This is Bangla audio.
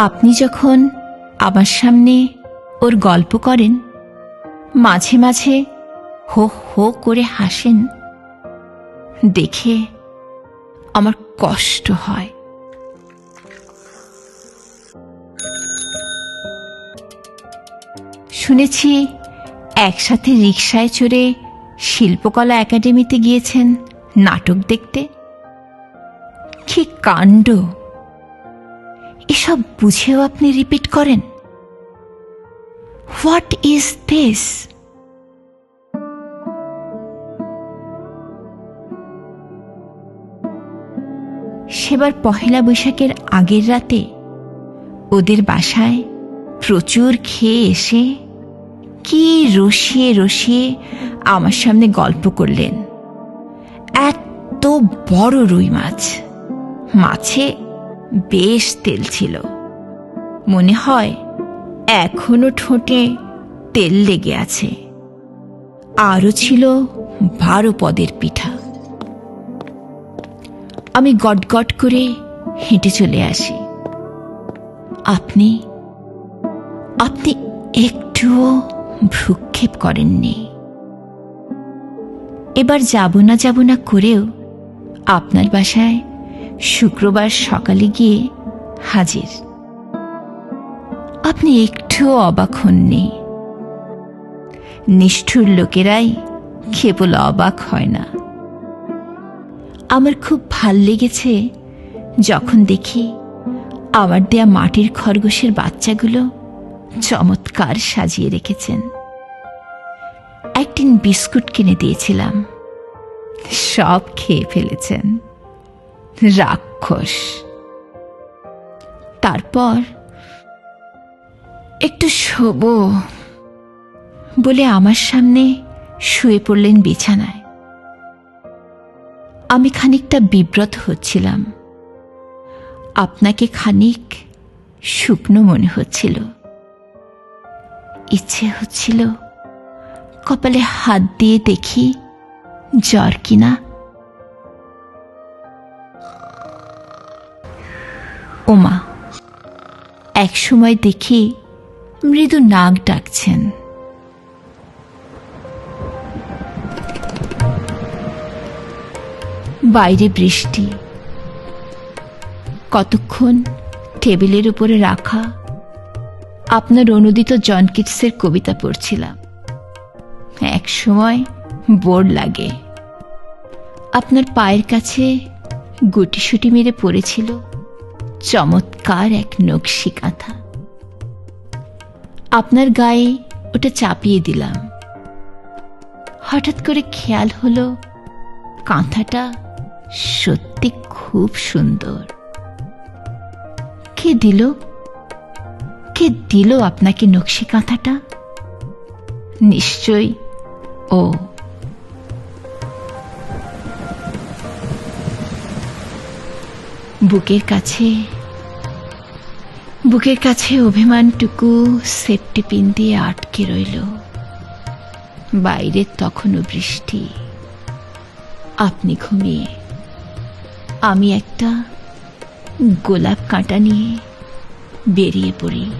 আপনি যখন আমার সামনে ওর গল্প করেন, মাঝে মাঝে হো হো করে হাসেন, দেখে আমার কষ্ট হয়। শুনেছি একসাথে রিকশায় চড়ে শিল্পকলা একাডেমিতে গিয়েছেন নাটক দেখতে। কি কাণ্ড! এসব বুঝেও আপনি রিপিট করেন? হোয়াট ইজ দিস সেবার পহেলা বৈশাখের আগের রাতে ওদের বাসায় প্রচুর খেয়ে এসে কি রসিয়ে রসিয়ে আমার সামনে গল্প করলেন। এত বড় রুই মাছ। মাছে বেশ তেল ছিল। মনে হয় এখনও ঠোঁটে তেল লেগে আছে। আরও ছিল বারো পদের পিঠা। আমি গটগট করে হেঁটে চলে আসি। আপনি আপনি একটুও ভ্রুক্ষেপ করেননি। এবার যাব না যাব না করেও আপনার বাসায় শুক্রবার সকালে গিয়ে হাজির। আপনি একটুও অবাক হননি। নিষ্ঠুর লোকেরাই কেবল অবাক হয় না। আমার খুব ভালো লেগেছে যখন দেখি আমার দেয়া মাটির খরগোশের বাচ্চাগুলো চমৎকার সাজিয়ে রেখেছেন। একদিন বিস্কুট কিনে দিয়েছিলাম। সব খেয়ে ফেলেছেন। রাক্ষস। তারপর একটু শোবো বলে আমার সামনে শুয়ে পড়লেন বিছানায়। আমি খানিকটা বিব্রত হচ্ছিলাম। আপনাকে খানিক শুকনো মনে হচ্ছিল। ইচ্ছে হচ্ছিল কপালে হাত দিয়ে দেখি জ্বর কিনা ওমা, এক সময় দেখি মৃদু নাক ডাকছেন। বাইরে বৃষ্টি। কতক্ষণ টেবিলের উপরে রাখা আপনার অনুদিত জন কিটসের কবিতা পড়ছিলাম। এক সময় বোর লাগে। আপনার পায়ের কাছে গুটিসুটি মেরে পড়েছিল। চমৎকার এক নকশি কাঁথা আপনার গায়ে ওটা চাপিয়ে দিলাম। হঠাৎ করে খেয়াল হলো কাঁথাটা সত্যি খুব সুন্দর। কে দিল? কে দিল আপনাকে নকশি কাঁথাটা নিশ্চয় ও বুকের কাছে বুকের কাছে অভিমানটুকু সেফটি পিন দিয়ে আটকে রইল। বাইরে তখনও বৃষ্টি। আপনি ঘুমিয়ে, আমি একটা গোলাপ কাঁটা নিয়ে বেরিয়ে পড়ি।